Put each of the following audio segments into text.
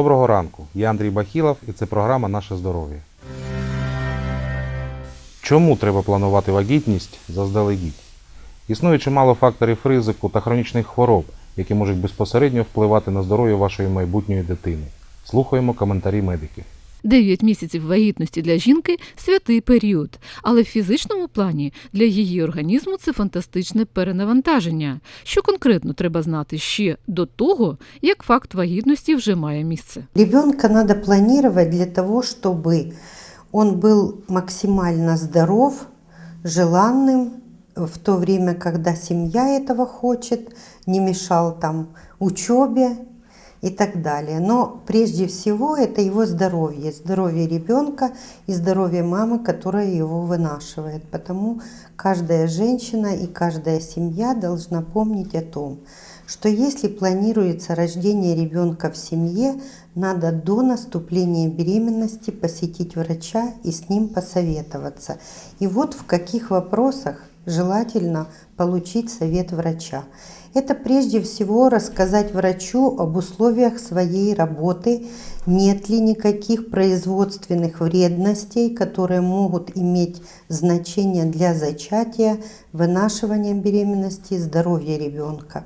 Доброго ранку. Я Андрій Бахілов і це програма Наше здоров'я. Чому треба планувати вагітність заздалегідь? Існує чимало факторів ризику та хронічних хвороб, які можуть безпосередньо впливати на здоров'я вашої майбутньої дитини. Слухаємо коментарі медиків. 9 місяців вагітності для жінки святий період, але в фізичному плані для її організму це фантастичне перенавантаження, що конкретно треба знати ще до того, як факт вагітності вже має місце. Ребенка надо планировать для того, чтобы он был максимально здоров, желанным в то время, когда семья этого хочет, не мешал там учебе и так далее. Но прежде всего это его здоровье, здоровье ребенка и здоровье мамы, которая его вынашивает. Потому каждая женщина и каждая семья должна помнить о том, что если планируется рождение ребенка в семье, надо до наступления беременности посетить врача и с ним посоветоваться. И вот в каких вопросах желательно получить совет врача. Это прежде всего рассказать врачу об условиях своей работы, нет ли никаких производственных вредностей, которые могут иметь значение для зачатия, вынашивания беременности здоровья ребенка.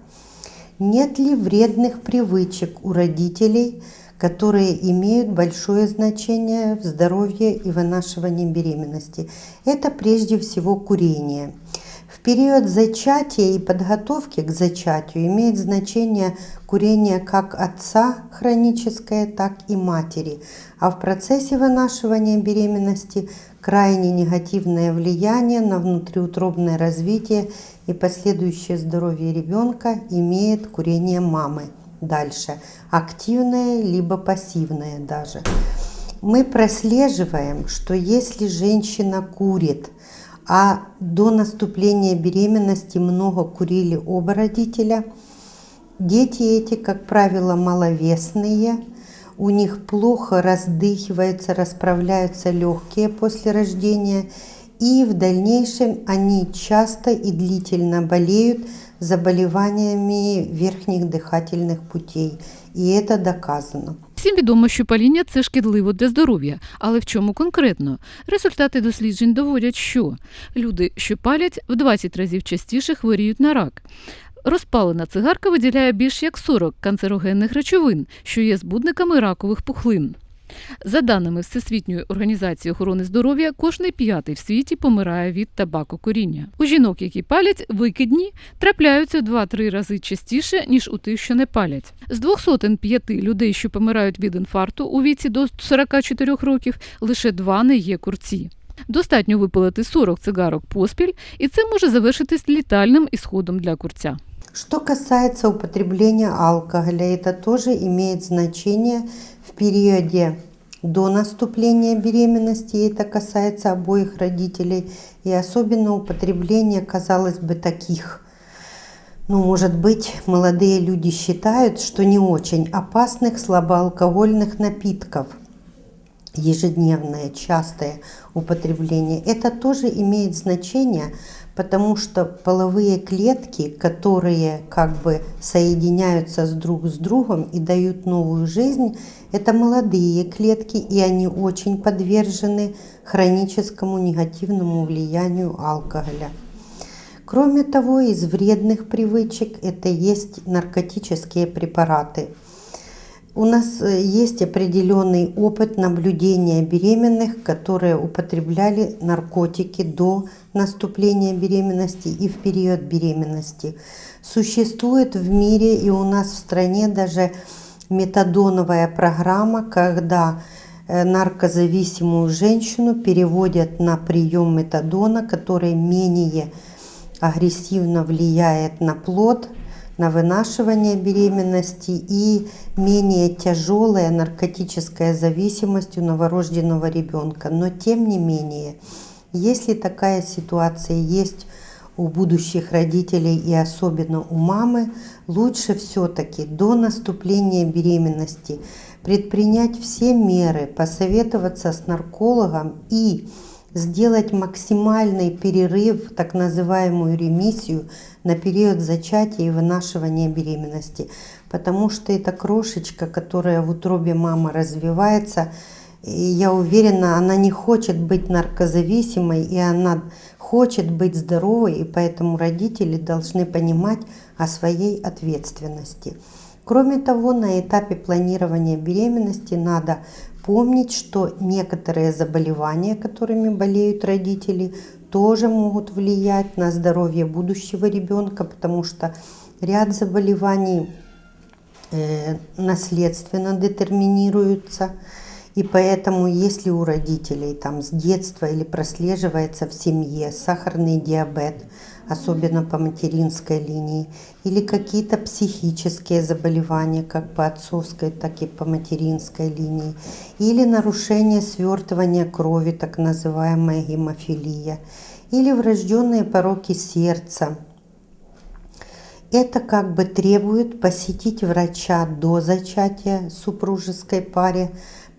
Нет ли вредных привычек у родителей, которые имеют большое значение в здоровье и вынашивании беременности? Это прежде всего курение. Период зачатия и подготовки к зачатию имеет значение курение как отца хроническое, так и матери, а в процессе вынашивания беременности крайне негативное влияние на внутриутробное развитие и последующее здоровье ребенка имеет курение мамы. Дальше. Активное либо пассивное даже. Мы прослеживаем, что если женщина курит, а до наступления беременности много курили оба родителя, дети эти, как правило, маловесные, у них плохо раздыхиваются, расправляются легкие после рождения, и в дальнейшем они часто и длительно болеют заболеваниями верхних дыхательных путей. И це доказано. Всім відомо, що паління це шкідливо для здоров'я, але в чому конкретно? Результати досліджень доводять, що люди, що палять, в 20 разів частіше хворіють на рак. Розпалена цигарка виділяє більш як 40 канцерогенних речовин, що є збудниками ракових пухлин. За даними Всесвітньої організації охорони здоров'я, кожний п'ятий в світі помирає від табакокуріння. У жінок, які палять, викидні трапляються в 2-3 рази частіше, ніж у тих, що не палять. З 205 людей, що помирають від інфаркту у віці до 44 років, лише два не є курці. Достатньо випалити 40 цигарок поспіль, і це може завершитись літальним ісходом для курця. Что касается употребления алкоголя, это тоже имеет значение в периоде до наступления беременности, и это касается обоих родителей, и особенно употребления, казалось бы, таких, ну, может быть, молодые люди считают, что не очень опасных слабоалкогольных напитков – ежедневное, частое употребление, это тоже имеет значение, потому что половые клетки, которые как бы соединяются с друг с другом и дают новую жизнь, это молодые клетки, и они очень подвержены хроническому негативному влиянию алкоголя. Кроме того, из вредных привычек это есть наркотические препараты – у нас э, есть определенный опыт наблюдения беременных, которые употребляли наркотики до наступления беременности и в период беременности. Существует в мире и у нас в стране даже метадоновая программа, когда э, наркозависимую женщину переводят на прием метадона, который менее агрессивно влияет на плод – на вынашивание беременности и менее тяжелая наркотическая зависимость у новорожденного ребенка. Но тем не менее, если такая ситуация есть у будущих родителей и особенно у мамы, лучше все-таки до наступления беременности предпринять все меры, посоветоваться с наркологом и сделать максимальный перерыв, так называемую ремиссию на период зачатия и вынашивания беременности. потому что эта крошечка, которая в утробе мамы развивается, и я уверена, она не хочет быть наркозависимой, и она хочет быть здоровой, и поэтому родители должны понимать о своей ответственности. Кроме того, на этапе планирования беременности надо помнить, что некоторые заболевания, которыми болеют родители, тоже могут влиять на здоровье будущего ребенка, потому что ряд заболеваний э, наследственно детерминируются. И поэтому, если у родителей там с детства или прослеживается в семье сахарный диабет, особенно по материнской линии, или какие-то психические заболевания, как по отцовской, так и по материнской линии, или нарушение свертывания крови, так называемая гемофилия, или врожденные пороки сердца. Это как бы требует посетить врача до зачатия супружеской паре,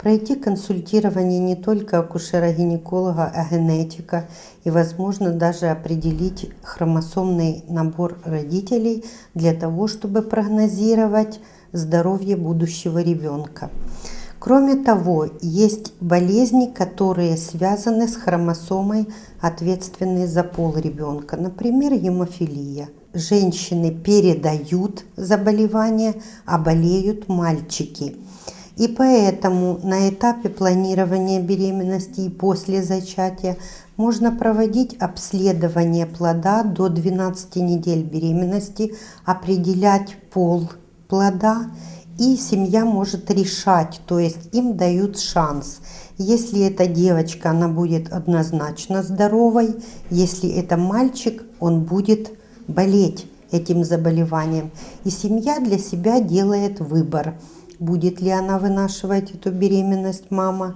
пройти консультирование не только акушера-гинеколога, а генетика и, возможно, даже определить хромосомный набор родителей для того, чтобы прогнозировать здоровье будущего ребенка. Кроме того, есть болезни, которые связаны с хромосомой, ответственной за пол ребенка, например, гемофилия. Женщины передают заболевания, а болеют мальчики – и поэтому на этапе планирования беременности и после зачатия можно проводить обследование плода до 12 недель беременности, определять пол плода, и семья может решать, то есть им дают шанс. Если это девочка, она будет однозначно здоровой, если это мальчик, он будет болеть этим заболеванием. И семья для себя делает выбор – будет ли она вынашивать эту беременность мама,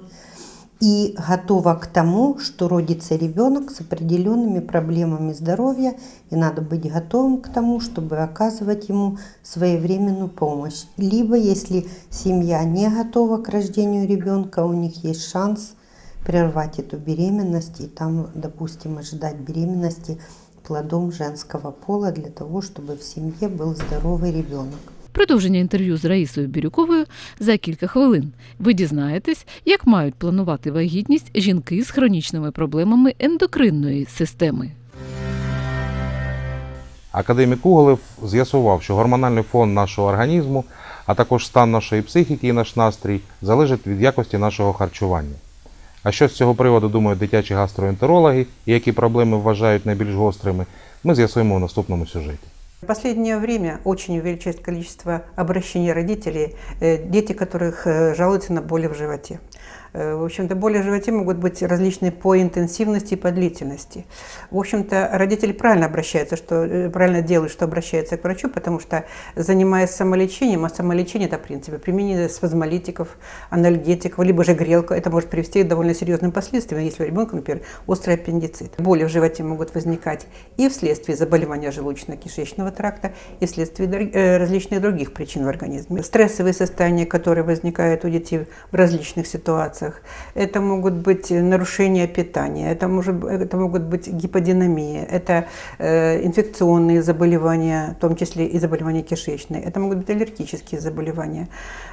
и готова к тому, что родится ребенок с определенными проблемами здоровья, и надо быть готовым к тому, чтобы оказывать ему своевременную помощь. Либо, если семья не готова к рождению ребенка, у них есть шанс прервать эту беременность и там, допустим, ожидать беременности плодом женского пола для того, чтобы в семье был здоровый ребенок. Продовження інтерв'ю з Раїсою Бірюковою за кілька хвилин. Ви дізнаєтесь, як мають планувати вагітність жінки з хронічними проблемами ендокринної системи. Академік Уголев з'ясував, що гормональний фон нашого організму, а також стан нашої психіки і наш настрій залежать від якості нашого харчування. А що з цього приводу думають дитячі гастроентерологи і які проблеми вважають найбільш гострими, ми з'ясуємо у наступному сюжеті. В последнее время очень увеличилось количество обращений родителей, э, дети которых э, жалуются на боли в животе. Э, В общем-то, боли в животе могут быть различные по интенсивности и по длительности. В общем-то, родители правильно обращаются, что, э, правильно делают, что обращаются к врачу, потому что, занимаясь самолечением, а самолечение – это, в принципе, применение спазмолитиков, анальгетиков, либо же грелка, это может привести к довольно серьезным последствиям, если у ребенка, например, острый аппендицит. Боли в животе могут возникать и вследствие заболевания желудочно-кишечного тракта, и вследствие э, различных других причин в организме. Стрессовые состояния, которые возникают у детей в различных ситуациях, это могут быть нарушения питания, это, может, это могут быть гиподинамия, это э, инфекционные заболевания, в том числе и заболевания кишечные, это могут быть аллергические заболевания,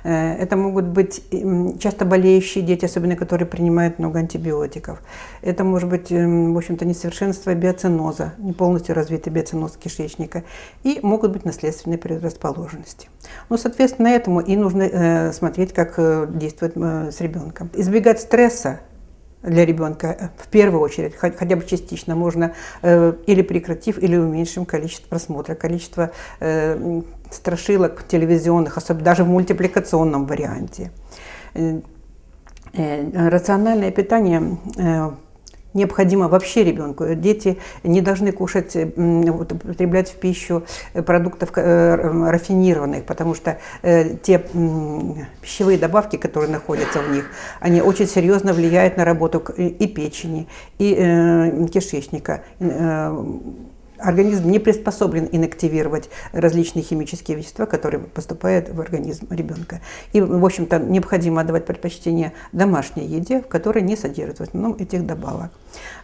э, это могут быть м, часто болеющие дети, особенно которые принимают много антибиотиков. Это может быть, м, в общем-то, несовершенство биоциноза, не полностью развитый биоциноз кишечника, и могут быть наследственные предрасположенности. Ну, соответственно, этому и нужно э, смотреть, как э, действует э, с ребенком. Избегать стресса для ребенка э, в первую очередь, хо- хотя бы частично, можно э, или прекратив, или уменьшим количество просмотра, количество э, страшилок телевизионных, особенно даже в мультипликационном варианте. Рациональное питание необходимо вообще ребенку. Дети не должны кушать, вот, употреблять в пищу э, продуктов э, рафинированных, потому что э, те пищевые добавки, которые находятся в них, они очень серьезно влияют на работу и печени, и э, кишечника. Организм не приспособлен инактивировать различные химические вещества, которые поступают в организм ребенка. И, в общем-то, необходимо отдавать предпочтение домашней еде, в которой не содержится в основном этих добавок.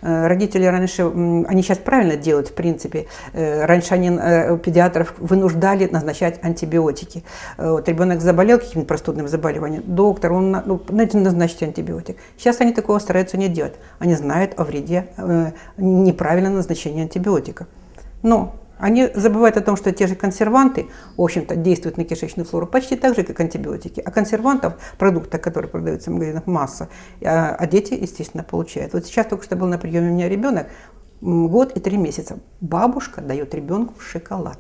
Э, Родители раньше, они сейчас правильно делают, в принципе, Э, раньше они э, педиатров вынуждали назначать антибиотики. Вот ребенок заболел каким-то простудным заболеванием, доктор, он, ну, знаете, назначить антибиотик. Сейчас они такого стараются не делать. Они знают о вреде неправильного назначения антибиотика. Но они забывают о том, что те же консерванты, в общем-то, действуют на кишечную флору почти так же, как антибиотики. А консервантов, продуктов, которые продаются в магазинах, масса. А, а дети, естественно, получают. Вот сейчас только что был на приеме у меня ребенок, год и три месяца. Бабушка дает ребенку шоколад.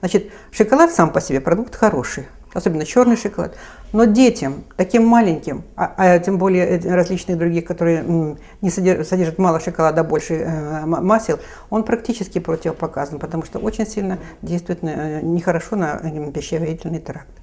Значит, шоколад сам по себе продукт хороший, особенно черный шоколад. Но детям, таким маленьким, а, а тем более э, различных других, которые не содержат, содержат мало шоколада, больше э, масел, он практически противопоказан, потому что очень сильно действует на- э, нехорошо на э, пищеварительный тракт.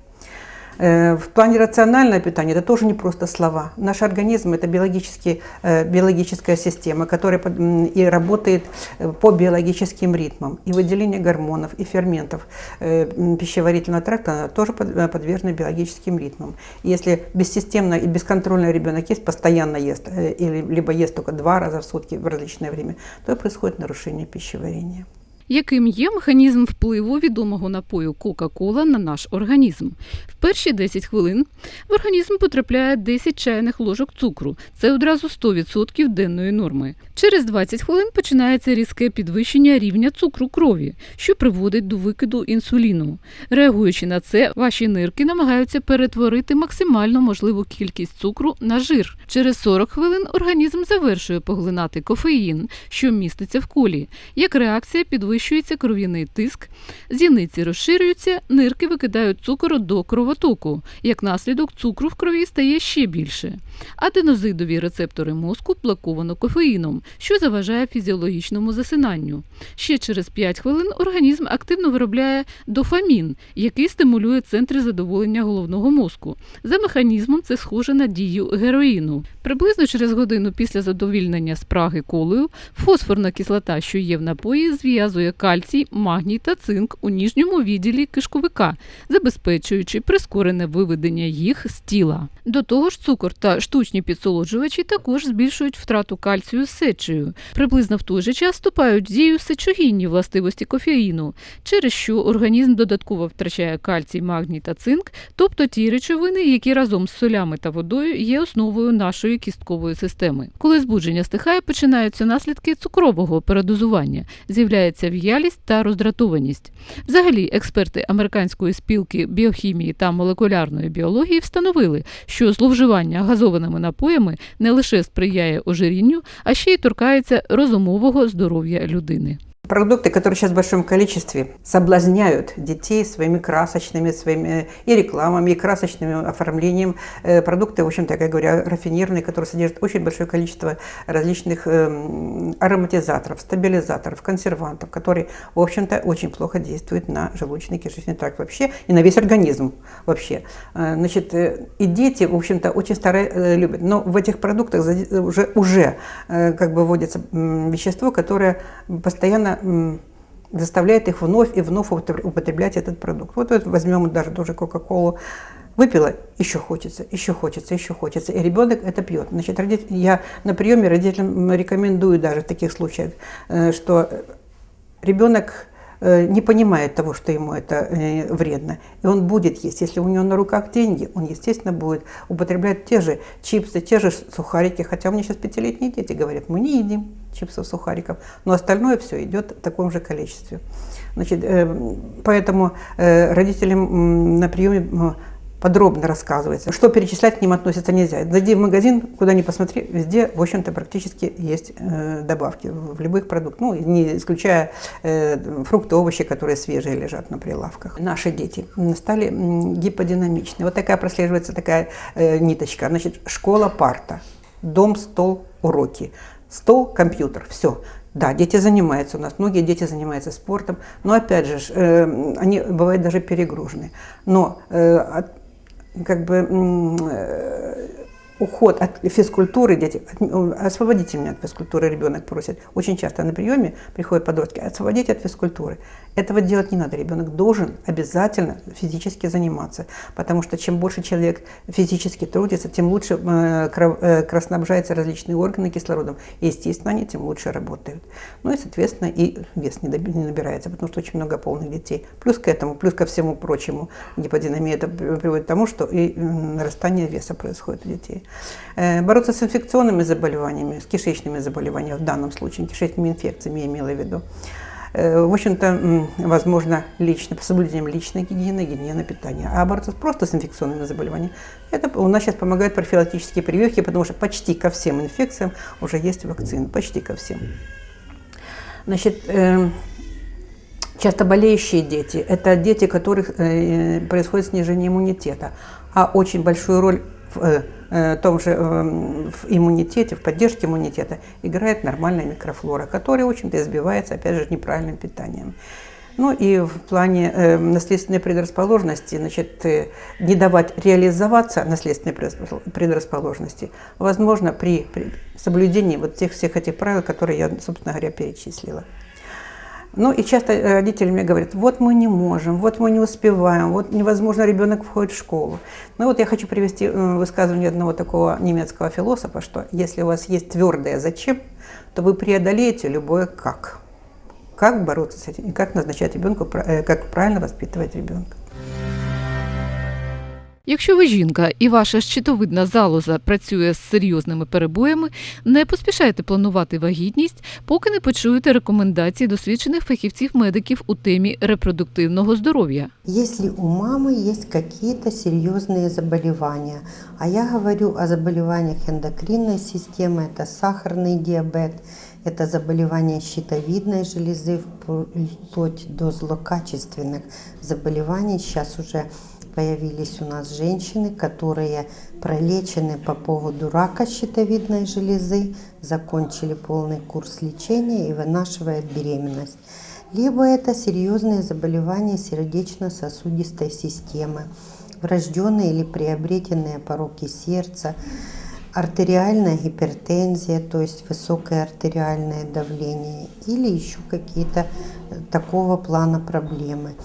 Э, В плане рационального питания это тоже не просто слова. Наш организм это биологически, э, биологическая система, которая и работает э, по биологическим ритмам. И выделение гормонов, и ферментов пищеварительного тракта тоже под- подвержена биологическим ритмам. Если бессистемно и бесконтрольно ребенок ест, постоянно ест, или либо ест только два раза в сутки в различное время, то происходит нарушение пищеварения. Яким є механізм впливу відомого напою Кока-Кола на наш організм? В перші 10 хвилин в організм потрапляє 10 чайних ложок цукру. Це одразу 100% денної норми. Через 20 хвилин починається різке підвищення рівня цукру крові, що приводить до викиду інсуліну. Реагуючи на це, ваші нирки намагаються перетворити максимально можливу кількість цукру на жир. Через 40 хвилин організм завершує поглинати кофеїн, що міститься в колі. Як реакція підвищується кров'яний тиск, зіниці розширюються, нирки викидають цукор до кровотоку. Як наслідок, цукру в крові стає ще більше. Аденозидові рецептори мозку блоковано кофеїном, що заважає фізіологічному засинанню. Ще через 5 хвилин організм активно виробляє дофамін, який стимулює центри задоволення головного мозку. За механізмом це схоже на дію героїну. Приблизно через годину після задовільнення спраги колою фосфорна кислота, що є в напої, зв'язує кальцій, магній та цинк у ніжньому відділі кишковика, забезпечуючи прискорене виведення їх з тіла. До того ж, цукор та штучні підсолоджувачі також збільшують втрату кальцію з сечею. Приблизно в той же час вступають дію сечогінні властивості кофеїну, через що організм додатково втрачає кальцій, магній та цинк, тобто ті речовини, які разом з солями та водою є основою нашої кісткової системи. Коли збудження стихає, починаються наслідки цукрового передозування, з'являється в'ялість та роздратованість. Взагалі, експерти американської спілки біохімії та молекулярної біології встановили, що зловживання газованими напоями не лише сприяє ожирінню, а ще й торкається розумового здоров'я людини. Продукты, которые сейчас в большом количестве соблазняют детей своими красочными, своими и рекламами, и красочным оформлением. Э, Продукты, в общем-то, я говорю, рафинированные, которые содержат очень большое количество различных эм, ароматизаторов, стабилизаторов, консервантов, которые, в общем-то, очень плохо действуют на желудочно-кишечный тракт вообще и на весь организм вообще. Э, Значит, э, и дети, в общем-то, очень старые любят. Но в этих продуктах уже, уже как бы вводится вещество, которое постоянно заставляет их вновь и вновь употреб- употреблять этот продукт. Вот, вот возьмем даже тоже Кока-Колу. Выпила, еще хочется, еще хочется, еще хочется. И ребенок это пьет. Значит, родит- я на приеме родителям рекомендую даже в таких случаях, э, что ребенок не понимает того, что ему это э, вредно. И он будет есть. Если у него на руках деньги, он, естественно, будет употреблять те же чипсы, те же сухарики. Хотя у меня сейчас пятилетние дети говорят, мы не едим чипсов, сухариков. Но остальное все идет в таком же количестве. Значит, э, поэтому э, родителям на приеме подробно рассказывается, что перечислять к ним относится нельзя. Зайди в магазин, куда ни посмотри, везде, в общем-то, практически есть э, добавки в любых продуктах, ну, не исключая э, фрукты, овощи, которые свежие лежат на прилавках. Наши дети стали гиподинамичны. Вот такая прослеживается такая э, ниточка. Значит, школа, парта, дом, стол, уроки, стол, компьютер, все. Да, дети занимаются у нас, многие дети занимаются спортом, но опять же, э, они бывают даже перегружены. Но э, как бы э, уход от физкультуры, дети, от- освободите меня от физкультуры, ребенок просит. Очень часто на приеме приходят подростки, освободите от физкультуры. Этого делать не надо. Ребенок должен обязательно физически заниматься, потому что чем больше человек физически трудится, тем лучше э, э, кровоснабжаются различные органы кислородом, и, естественно, они тем лучше работают. Ну и, соответственно, и вес не, не набирается, потому что очень много полных детей. Плюс к этому, плюс ко всему прочему, гиподинамия это при- приводит к тому, что и нарастание веса происходит у детей. Э, Бороться с инфекционными заболеваниями, с кишечными заболеваниями, в данном случае кишечными инфекциями я имела в виду, Э, в общем-то, возможно, лично, с соблюдением личной гигиены, гигиены питания. А бороться просто с инфекционными заболеваниями, это у нас сейчас помогают профилактические прививки, потому что почти ко всем инфекциям уже есть вакцины, почти ко всем. Значит, э, часто болеющие дети – это дети, у которых происходит снижение иммунитета, а очень большую роль том же э, в иммунитете, в поддержке иммунитета играет нормальная микрофлора, которая, в общем-то, избивается, опять же, неправильным питанием. Ну и в плане э, наследственной предрасположенности, значит, э, не давать реализоваться наследственной предрасполож- предрасположенности, возможно, при, при соблюдении вот тех всех этих правил, которые я, собственно говоря, перечислила. Ну и часто э, родители мне говорят, вот мы не можем, вот мы не успеваем, вот невозможно, ребенок входит в школу. Ну вот я хочу привести э, высказывание одного такого немецкого философа, что если у вас есть твердое «зачем», то вы преодолеете любое «как». Как бороться с этим и как назначать ребенку, э, как правильно воспитывать ребенка. Якщо ви жінка і ваша щитовидна залоза працює з серйозними перебоями, не поспішайте планувати вагітність, поки не почуєте рекомендації досвідчених фахівців-медиків у темі репродуктивного здоров'я. Если у мамы есть какие-то серьезные заболевания, а я говорю о заболеваниях эндокринной системы, это сахарный диабет, это заболевания щитовидной железы, вплоть до злокачественных заболеваний. Сейчас уже появились у нас женщины, которые пролечены по поводу рака щитовидной железы, закончили полный курс лечения и вынашивают беременность либо это серьезные заболевания сердечно-сосудистой системы, врожденные или приобретенные пороки сердца, артериальная гипертензия, то есть высокое артериальное давление, или еще какие-то такого плана проблемы.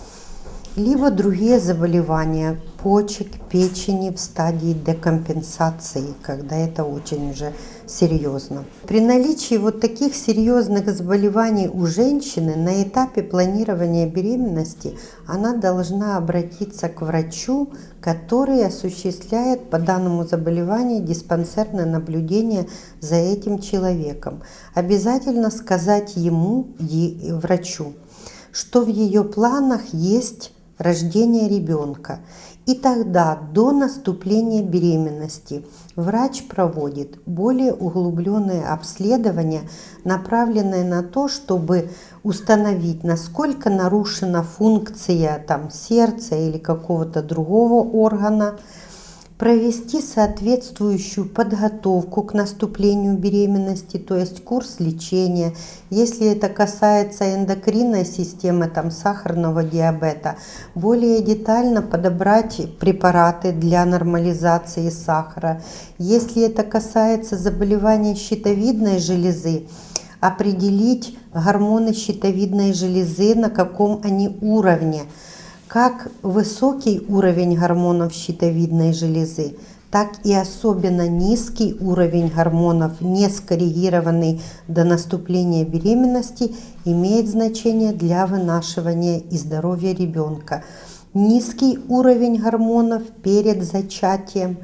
Либо другие заболевания почек, печени в стадии декомпенсации, когда это очень уже серьезно. При наличии вот таких серьезных заболеваний у женщины на этапе планирования беременности она должна обратиться к врачу, который осуществляет по данному заболеванию диспансерное наблюдение за этим человеком. Обязательно сказать ему, врачу, что в ее планах есть рождение ребенка. И тогда до наступления беременности врач проводит более углубленное обследование, направленное на то, чтобы установить, насколько нарушена функция там, сердца или какого-то другого органа, провести соответствующую подготовку к наступлению беременности, то есть курс лечения. Если это касается эндокринной системы, там, сахарного диабета, более детально подобрать препараты для нормализации сахара. Если это касается заболеваний щитовидной железы, определить гормоны щитовидной железы, на каком они уровне как высокий уровень гормонов щитовидной железы, так и особенно низкий уровень гормонов, не скоррегированный до наступления беременности, имеет значение для вынашивания и здоровья ребенка. Низкий уровень гормонов перед зачатием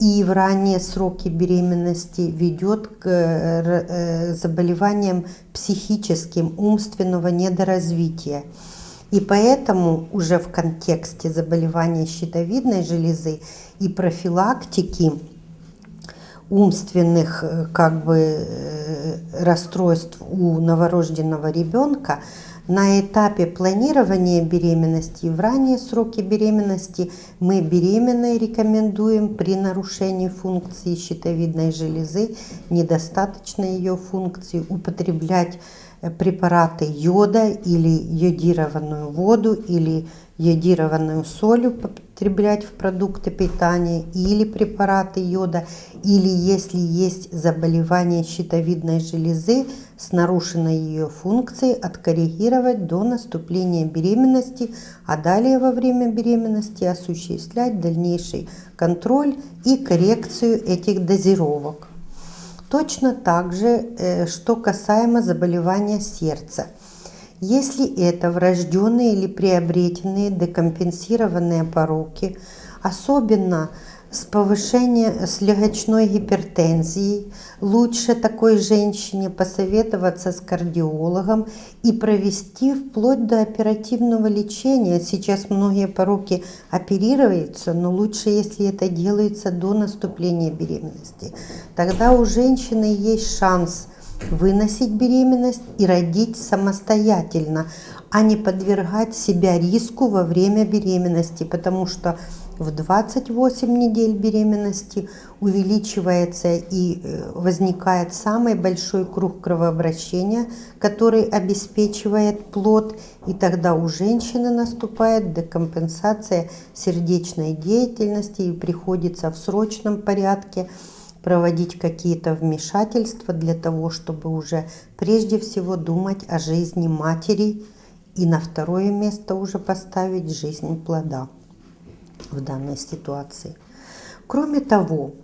и в ранние сроки беременности ведет к э, э, заболеваниям психическим, умственного недоразвития. И поэтому уже в контексте заболевания щитовидной железы и профилактики умственных э, как бы э, расстройств у новорожденного ребенка на этапе планирования беременности, в ранние сроки беременности мы беременной рекомендуем при нарушении функции щитовидной железы, недостаточной ее функции, употреблять э, препараты йода или йодированную воду или йодированную соль употреблять в продукты питания или препараты йода, или если есть заболевание щитовидной железы с нарушенной ее функцией, откоррегировать до наступления беременности, а далее во время беременности осуществлять дальнейший контроль и коррекцию этих дозировок. Точно так же, э, что касаемо заболевания сердца. Если это врожденные или приобретенные декомпенсированные пороки, особенно с повышением, с легочной гипертензией, лучше такой женщине посоветоваться с кардиологом и провести вплоть до оперативного лечения. Сейчас многие пороки оперируются, но лучше, если это делается до наступления беременности. Тогда у женщины есть шанс выносить беременность и родить самостоятельно, а не подвергать себя риску во время беременности, потому что в 28 недель беременности увеличивается и э, возникает самый большой круг кровообращения, который обеспечивает плод, и тогда у женщины наступает декомпенсация сердечной деятельности и приходится в срочном порядке проводить какие-то вмешательства для того, чтобы уже прежде всего думать о жизни матери и на второе место уже поставить жизнь плода в данной ситуации. Кроме того,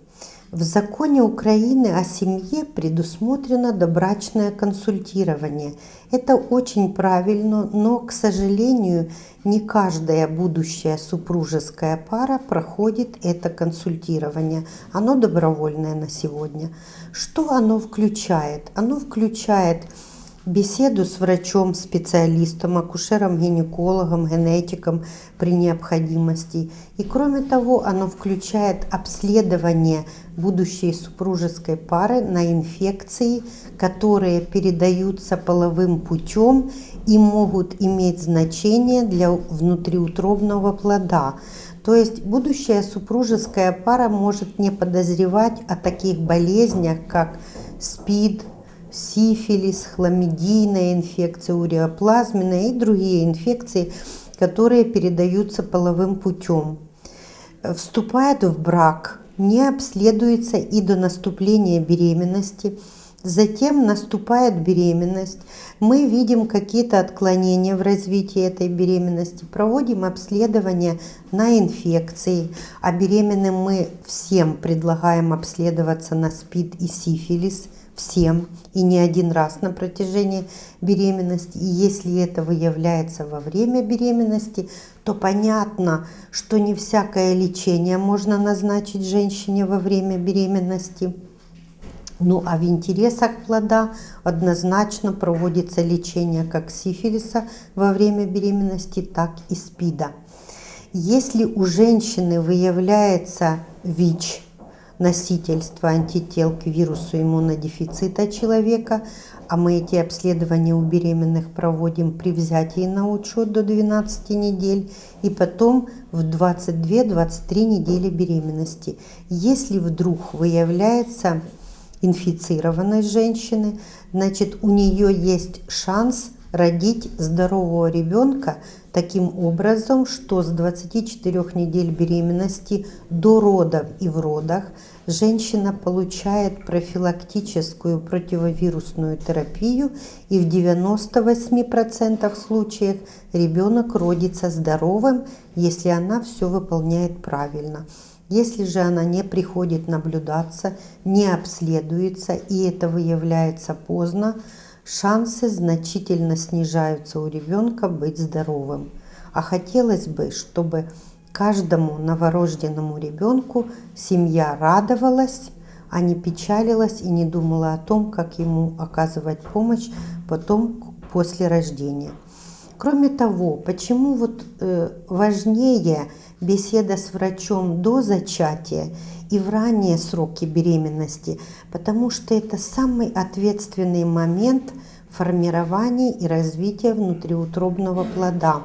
в законе Украины о семье предусмотрено добрачное консультирование. Это очень правильно, но, к сожалению, не каждая будущая супружеская пара проходит это консультирование. Оно добровольное на сегодня. Что оно включает? Оно включает беседу с врачом-специалистом, акушером-гинекологом, генетиком при необходимости. И кроме того, оно включает обследование будущей супружеской пары на инфекции, которые передаются половым путем и могут иметь значение для внутриутробного плода. То есть будущая супружеская пара может не подозревать о таких болезнях, как СПИД, сифилис, хламидийная инфекция, уреоплазменная и другие инфекции, которые передаются половым путем. Вступает в брак, не обследуется и до наступления беременности. Затем наступает беременность, мы видим какие-то отклонения в развитии этой беременности, проводим обследование на инфекции, а беременным мы всем предлагаем обследоваться на СПИД и сифилис – всем и не один раз на протяжении беременности. И если это выявляется во время беременности, то понятно, что не всякое лечение можно назначить женщине во время беременности. Ну а в интересах плода однозначно проводится лечение как сифилиса во время беременности, так и СПИДа. Если у женщины выявляется ВИЧ, носительства антител к вирусу иммунодефицита человека, а мы эти обследования у беременных проводим при взятии на учет до 12 недель и потом в 22-23 недели беременности. Если вдруг выявляется инфицированность женщины, значит у нее есть шанс родить здорового ребенка таким образом, что с 24 недель беременности до родов и в родах женщина получает профилактическую противовирусную терапию и в 98% случаев ребенок родится здоровым, если она все выполняет правильно. Если же она не приходит наблюдаться, не обследуется и это выявляется поздно, шансы значительно снижаются у ребенка быть здоровым. А хотелось бы, чтобы каждому новорожденному ребенку семья радовалась, а не печалилась и не думала о том, как ему оказывать помощь потом после рождения. Кроме того, почему вот э, важнее беседа с врачом до зачатия и в ранние сроки беременности, потому что это самый ответственный момент формирования и развития внутриутробного плода.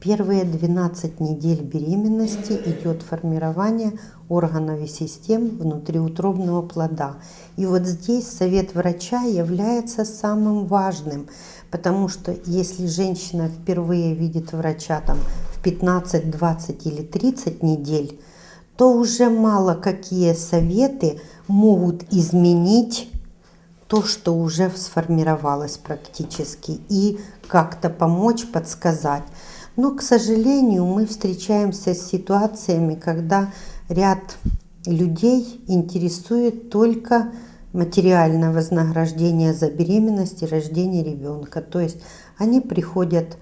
Первые 12 недель беременности идет формирование органов и систем внутриутробного плода. И вот здесь совет врача является самым важным, Потому что если женщина впервые видит врача там, в 15, 20 или 30 недель, то уже мало какие советы могут изменить то, что уже сформировалось практически, и как-то помочь, подсказать. Но, к сожалению, мы встречаемся с ситуациями, когда ряд людей интересует только материальное вознаграждение за беременность и рождение ребенка. То есть они приходят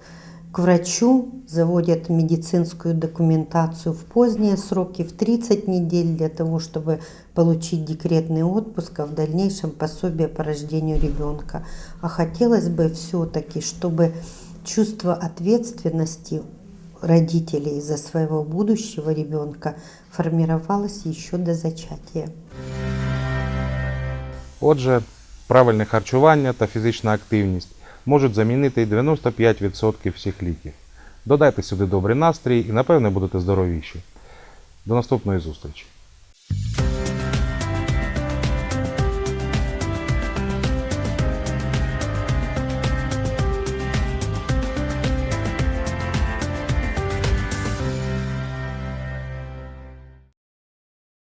к врачу, заводят медицинскую документацию в поздние сроки, в 30 недель для того, чтобы получить декретный отпуск, а в дальнейшем пособие по рождению ребенка. А хотелось бы все-таки, чтобы чувство ответственности родителей за своего будущего ребенка формировалось еще до зачатия. Отже, правильне харчування та фізична активність можуть замінити 95% всіх ліків. Додайте сюди добрий настрій і, напевне, будете здоровіші. До наступної зустрічі!